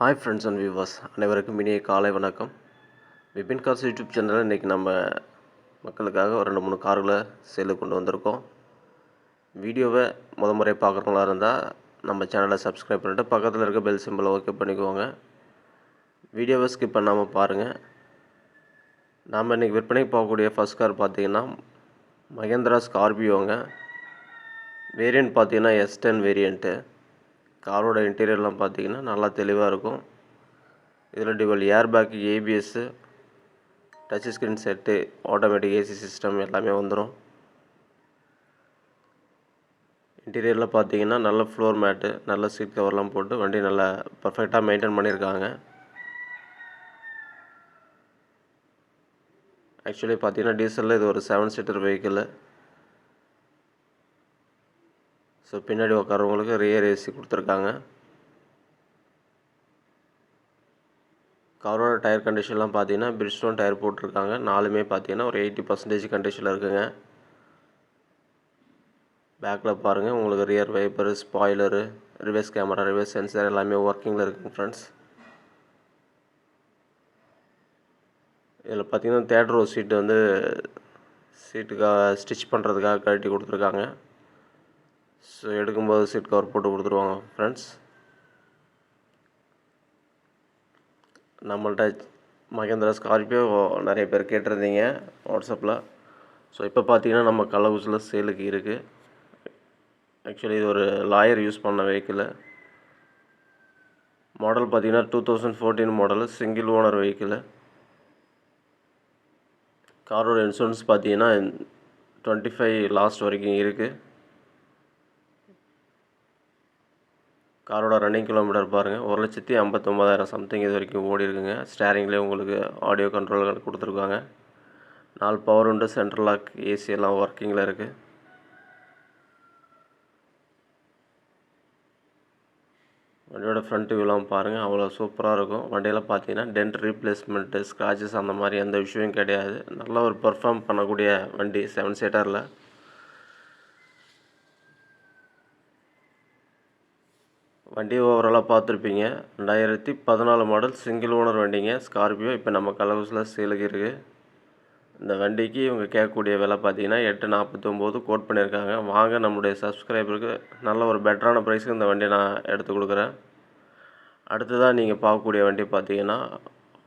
Hi friends and viewers அனைவருக்கும் இனிய காலை வணக்கம். விபின் கார்ஸ் யூடியூப் சேனலில் இன்றைக்கி நம்ம மக்களுக்காக ஒரு ரெண்டு மூணு கார்களை சேலு கொண்டு வந்திருக்கோம். வீடியோவை முத முறை பார்க்குறவங்களா இருந்தால் நம்ம சேனலை சப்ஸ்கிரைப் பண்ணிவிட்டு பக்கத்தில் இருக்க பெல் சிம்பிளை ஓகே பண்ணிக்கோங்க. வீடியோவை ஸ்கிப் பண்ணாமல் பாருங்கள் நாம் இன்றைக்கி விற்பனைக்கு போகக்கூடிய ஃபஸ்ட் கார் பார்த்தீங்கன்னா மகேந்திரா ஸ்கார்பியோங்க வேரியண்ட் பார்த்தீங்கன்னா எஸ் டென் வேரியண்ட்டு காரோட இன்டீரியர்லாம் பார்த்தீங்கன்னா நல்லா தெளிவாக இருக்கும். இதில் dual air bag ABS touch screen set automatic AC system எல்லாமே வந்துடும் இன்டீரியரில் பார்த்தீங்கன்னா நல்ல ஃப்ளோர் மேட்டு நல்ல சீட் கவர்லாம் போட்டு வண்டி நல்லா பர்ஃபெக்டாக மெயின்டைன் பண்ணியிருக்காங்க. ஆக்சுவலி பார்த்தீங்கன்னா டீசலில் இது ஒரு செவன் சீட்டர் வெஹிக்கிள் ஸோ பின்னாடி உட்காரவங்களுக்கு ரியர் ஏசி கொடுத்துருக்காங்க. காரோட டயர் கண்டிஷன்லாம் பார்த்தீங்கன்னா பிரிட்ஸ்டோன் டயர் போட்டிருக்காங்க. நாலுமே பார்த்தீங்கன்னா ஒரு எயிட்டி பர்சன்டேஜ் கண்டிஷனில் இருக்குங்க. பேக்கில் பாருங்கள் உங்களுக்கு rear wiper spoiler reverse camera reverse sensor எல்லாமே ஒர்க்கிங்கில் இருக்குங்க ஃப்ரெண்ட்ஸ் இதில் பார்த்தீங்கன்னா தேட்ரோ சீட்டு வந்து சீட்டுக்காக ஸ்டிச் பண்ணுறதுக்காக கழட்டி கொடுத்துருக்காங்க. ஸோ எடுக்கும்போது சீட் கவர் போட்டு கொடுத்துருவாங்க ஃப்ரெண்ட்ஸ் நம்மள்ட்ட மகேந்திரா ஸ்கார்பியோ நிறைய பேர் கேட்டிருந்தீங்க வாட்ஸ்அப்பில் ஸோ இப்போ பார்த்தீங்கன்னா நம்ம கள்ளக்குறிச்சியில் சேலுக்கு இருக்குது ஆக்சுவலி இது ஒரு லாயர் யூஸ் பண்ண வெஹிக்கிள் மாடல் பார்த்தீங்கன்னா two thousand fourteen model single owner vehicle காரோட இன்சூரன்ஸ் பார்த்தீங்கன்னா டுவெண்ட்டி ஃபைவ் லாஸ்ட் வரைக்கும் இருக்குது காரோட ரன்னிங் கிலோமீட்டர் பாருங்கள் ஒரு லட்சத்தி ஐம்பத்தொம்பதாயிரம் சம்திங் இது வரைக்கும் ஓடி இருக்குங்க. ஸ்டேரிங்லேயே உங்களுக்கு ஆடியோ கண்ட்ரோல்கள் கொடுத்துருக்காங்க. நாலு பவர் உண்டு சென்ட்ரல் லாக் ஏசி எல்லாம் ஒர்க்கிங்கில் இருக்குது வண்டியோட ஃப்ரண்ட் வியூலாம் பாருங்கள் அவ்வளோ சூப்பராக இருக்கும். வண்டியில் பார்த்தீங்கன்னா டென்ட் ரீப்ளேஸ்மெண்ட்டு ஸ்க்ராச்சஸ் அந்த மாதிரி எந்த விஷயமும் கிடையாது. நல்ல ஒரு பர்ஃபார்ம் பண்ணக்கூடிய வண்டி செவன் சீட்டரில் வண்டி ஓவராலாக பார்த்துருப்பீங்க. ரெண்டாயிரத்தி பதினாலு மாடல் சிங்கிள் ஓனர் வண்டிங்க. ஸ்கார்பியோ இப்போ நம்ம கலவுஸில் சேலுக்கு இருக்குது இந்த வண்டிக்கு இவங்க கேட்கக்கூடிய விலை பார்த்தீங்கன்னா எட்டு நாற்பத்தொம்போது கோட் பண்ணியிருக்காங்க. வாங்க நம்முடைய சப்ஸ்கிரைபருக்கு நல்ல ஒரு பெட்டரான ப்ரைஸுக்கு இந்த வண்டியை நான் எடுத்து கொடுக்குறேன். அடுத்ததாக நீங்கள் பார்க்கக்கூடிய வண்டி பார்த்தீங்கன்னா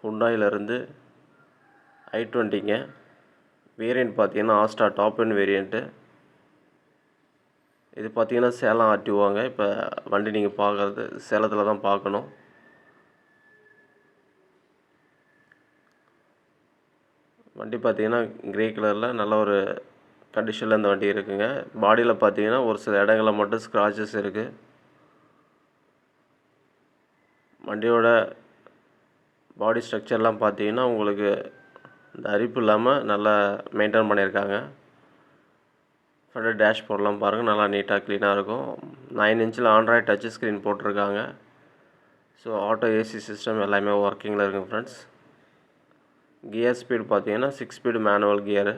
ஹுண்டாயிலேருந்து ஐ டுவெண்ட்டிங்க வேரியண்ட் பார்த்தீங்கன்னா ஆஸ்டா டாப் அண்ட் வேரியண்ட்டு இது பார்த்தீங்கன்னா சேலம் ஆர்டிஓங்க இப்போ வண்டி நீங்கள் பார்க்குறது சேலத்தில் தான் பார்க்கணும். வண்டி பார்த்தீங்கன்னா க்ரே கலரில் நல்ல ஒரு கண்டிஷனில் இந்த வண்டி இருக்குங்க. பாடியில் பார்த்தீங்கன்னா ஒரு சில இடங்களில் மட்டும் ஸ்க்ராச்சஸ் இருக்குது வண்டியோட பாடி ஸ்ட்ரக்சர்லாம் பார்த்தீங்கன்னா உங்களுக்கு இந்த அரிப்பு இல்லாமல் நல்லா மெயின்டைன் பண்ணியிருக்காங்க. ஃப்ரண்ட் டேஷ்போர்ட்லாம் பாருங்கள் நல்லா நீட்டாக க்ளீனாக இருக்கும். நைன் இன்ச்சில் ஆண்ட்ராய்ட் டச் ஸ்க்ரீன் போட்டிருக்காங்க. ஸோ ஆட்டோ ஏசி சிஸ்டம் எல்லாமே ஒர்க்கிங்கில் இருக்குங்க ஃப்ரெண்ட்ஸ் கியர் ஸ்பீடு பார்த்தீங்கன்னா சிக்ஸ் ஸ்பீடு மேனுவல் கியரு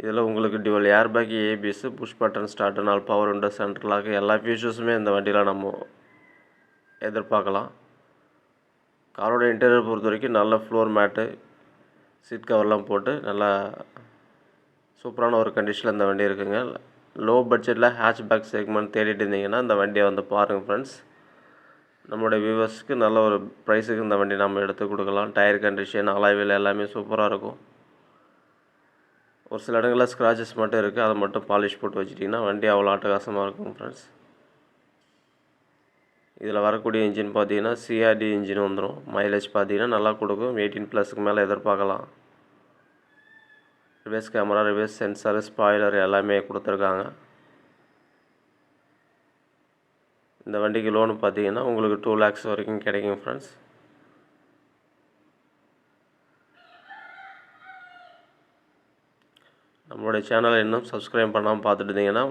இதில் உங்களுக்கு dual air bag ABS push button start நாலு பவர் உண்டு சென்ட்ரல் எல்லா ஃபியூச்சர்ஸுமே இந்த வண்டியில் நம்ம எதிர்பார்க்கலாம். காரோட இன்டீரியர் பொறுத்த வரைக்கும் நல்ல ஃப்ளோர் மேட்டு சீட் கவர்லாம் போட்டு நல்லா சூப்பரான ஒரு கண்டிஷனில் இந்த வண்டி இருக்குங்க. லோ பட்ஜெட்டில் ஹேட்ச்பேக் செக்மெண்ட் தேடிட்டு இருந்தீங்கன்னா இந்த வண்டியை வந்து பாருங்கள் ஃப்ரெண்ட்ஸ் நம்மளுடைய வியூவர்ஸ்க்கு நல்ல ஒரு ப்ரைஸுக்கு இந்த வண்டி நம்ம எடுத்து கொடுக்கலாம். டயர் கண்டிஷன் அலாய்வில் எல்லாமே சூப்பராக இருக்கும். ஒரு சில இடங்களில் ஸ்க்ராச்சஸ் மட்டும் இருக்குது அதை மட்டும் பாலிஷ் போட்டு வச்சிட்டிங்கன்னா வண்டி அவ்வளோ அட்டகாசமாக இருக்கும் ஃப்ரெண்ட்ஸ் இதில் வரக்கூடிய இன்ஜின் பார்த்தீங்கன்னா சிஆர்டி இன்ஜின் வந்துடும் மைலேஜ் பார்த்தீங்கன்னா நல்லா கொடுக்கும். எயிட்டீன் ப்ளஸுக்கு மேலே எதிர்பார்க்கலாம். Reverse camera reverse sensor spoiler எல்லாமே கொடுத்துருக்காங்க. இந்த வண்டிக்கு லோனு பார்த்தீங்கன்னா உங்களுக்கு டூ லேக்ஸ் வரைக்கும் கிடைக்கும் ஃப்ரெண்ட்ஸ் நம்மளுடைய சேனலை இன்னும் சப்ஸ்கிரைப் பண்ணாமல் பார்த்துட்டு இருந்தீங்கன்னா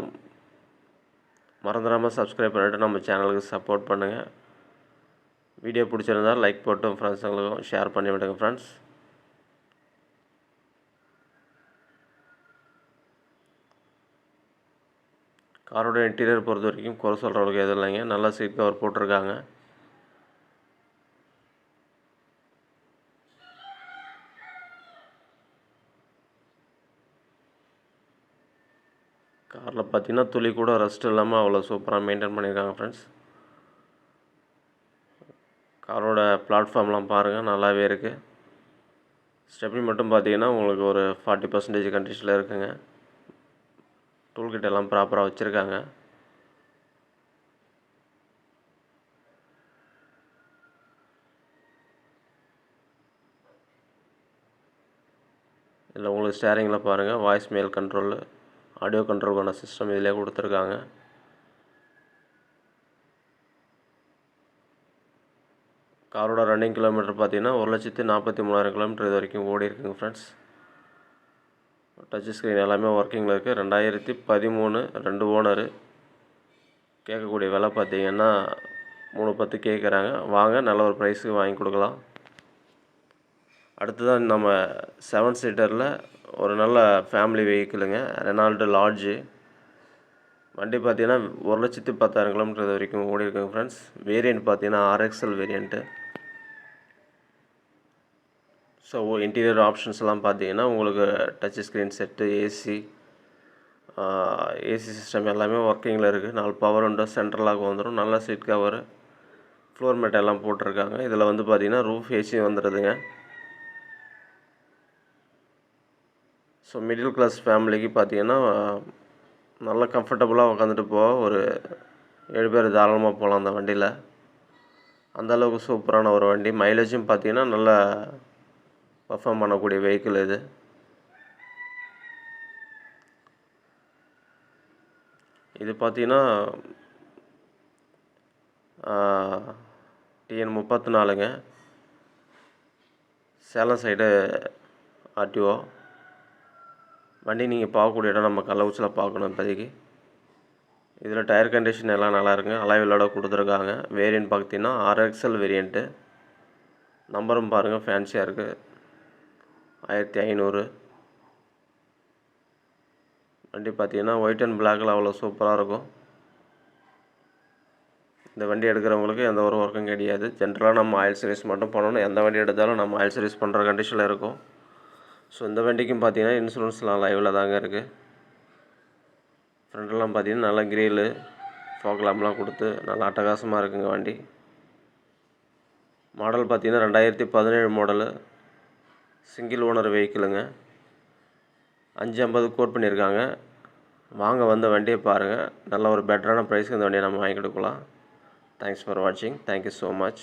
மறந்துடாமல் சப்ஸ்கிரைப் பண்ணிவிட்டு நம்ம சேனலுக்கு சப்போர்ட் பண்ணுங்கள் வீடியோ பிடிச்சிருந்தால் லைக் போட்டும் ஃப்ரெண்ட்ஸுங்களுக்கும் ஷேர் பண்ணி விடுங்க ஃப்ரெண்ட்ஸ் காரோட இன்டீரியர் பொறுத்த வரைக்கும் குறை சொல்கிற அளவுக்கு எதுவும் இல்லைங்க. நல்லா சீட் கவர் போட்டிருக்காங்க. காரில் பார்த்தீங்கன்னா துளி கூட ரெஸ்ட் இல்லாமல் அவ்வளோ சூப்பராக மெயின்டைன் பண்ணியிருக்காங்க ஃப்ரெண்ட்ஸ் காரோட பிளாட்ஃபார்ம்லாம் பாருங்கள் நல்லாவே இருக்குது ஸ்டெப்னி மட்டும் பார்த்தீங்கன்னா உங்களுக்கு ஒரு ஃபார்ட்டி பர்சன்டேஜ் கண்டிஷனில் இருக்குங்க. டூல்கிட் எல்லாம் ப்ராப்பராக வச்சுருக்காங்க. இதில் உங்களுக்கு ஸ்டேரிங்கில் பாருங்கள் voice mail control audio control பண்ண சிஸ்டம் இதிலே கொடுத்துருக்காங்க. காரோட ரன்னிங் கிலோமீட்டர் பார்த்தீங்கன்னா ஒரு லட்சத்தி நாற்பத்தி மூணாயிரம் கிலோமீட்டர் இது வரைக்கும் ஓடி இருக்குங்க ஃப்ரெண்ட்ஸ் டச் ஸ்க்ரீன் எல்லாமே ஒர்க்கிங்கில் இருக்குது ரெண்டாயிரத்தி பதிமூணு ரெண்டு ஓனரு கேட்கக்கூடிய விலை பார்த்திங்கன்னா மூணு பத்து கேட்குறாங்க. வாங்க நல்ல ஒரு ப்ரைஸுக்கு வாங்கி கொடுக்கலாம். அடுத்ததான் நம்ம செவன் சீட்டரில் ஒரு நல்ல ஃபேமிலி வெஹிக்கிளுங்க ரெனால்டு லாட்ஜு வண்டி பார்த்தீங்கன்னா ஒரு லட்சத்தி பத்தாயிரம் கிலோமீட்டர் வரைக்கும் ஓடி இருக்குங்க ஃப்ரெண்ட்ஸ் வேரியண்ட் பார்த்தீங்கன்னா ஆர்எக்ஸ்எல் வேரியண்ட்டு ஸோ இன்டீரியர் ஆப்ஷன்ஸ்லாம் பார்த்தீங்கன்னா உங்களுக்கு touch screen set AC AC system எல்லாமே ஒர்க்கிங்கில் இருக்குது நாலு பவர் உண்டோ சென்ட்ரலாக வந்துடும் நல்ல சீட் கவர் ஃப்ளோர் மேட் எல்லாம் போட்டிருக்காங்க. இதில் வந்து பார்த்தீங்கன்னா ரூஃப் ஏசி வந்துடுதுங்க ஸோ மிடில் கிளாஸ் ஃபேமிலிக்கு பார்த்தீங்கன்னா நல்ல கம்ஃபர்டபுளாக உட்காந்துட்டு போக ஒரு ஏழு பேர் தாராளமாக போகலாம் அந்த வண்டியில். அந்தளவுக்கு சூப்பரான ஒரு வண்டி. மைலேஜும் பார்த்தீங்கன்னா நல்லா பர்ஃபார்ம் பண்ணக்கூடிய வெஹிக்கிள் இது இது பார்த்தீங்கன்னா டிஎன் முப்பத்தி நாலுங்க சேலம் சைடு ஆர்டிஓ வண்டி நீங்கள் பார்க்கக்கூடிய இடம் நம்ம கள்ளக்குறிச்சியில் பார்க்கணும் இப்போதைக்கு. இதில் டயர் கண்டிஷன் எல்லாம் நல்லா இருக்குங்க. அலாய்விலோட கொடுத்துருக்காங்க. வேரியன்ட் பார்த்தீங்கன்னா ஆர்எக்ஸ்எல் வேரியண்ட்டு நம்பரும் பாருங்கள் ஃபேன்சியாக இருக்குது ஆயிரத்தி ஐநூறு. வண்டி பார்த்தீங்கன்னா ஒயிட் அண்ட் பிளாக்கில் அவ்வளோ சூப்பராக இருக்கும். இந்த வண்டி எடுக்கிறவங்களுக்கு எந்த ஒரு ஒர்க்கும் கிடையாது. ஜென்ரலாக நம்ம ஆயில் சர்வீஸ் மட்டும் பண்ணணும். எந்த வண்டி எடுத்தாலும் நம்ம ஆயில் சர்வீஸ் பண்ணுற கண்டிஷனில் இருக்கும். ஸோ இந்த வண்டிக்கும் பார்த்தீங்கன்னா இன்சூரன்ஸ்லாம் லைவில் தாங்க இருக்குது ஃப்ரண்ட்லாம் பார்த்தீங்கன்னா நல்லா கிரில்லு ஃபோக்லாம்லாம் கொடுத்து நல்லா அட்டகாசமாக இருக்குங்க வண்டி. மாடல் பார்த்தீங்கன்னா ரெண்டாயிரத்தி பதினேழு மாடலு சிங்கிள் ஓனர் வெஹிக்கிளுங்க. அஞ்சு ஐம்பது கோட் பண்ணியிருக்காங்க. வாங்க வந்த வண்டியை பாருங்கள் நல்ல ஒரு பெட்டரான ப்ரைஸுக்கு இந்த வண்டியை நம்ம வாங்கி கொடுக்கலாம். தேங்க்ஸ் ஃபார் வாட்சிங் தேங்க்யூ ஸோ மச்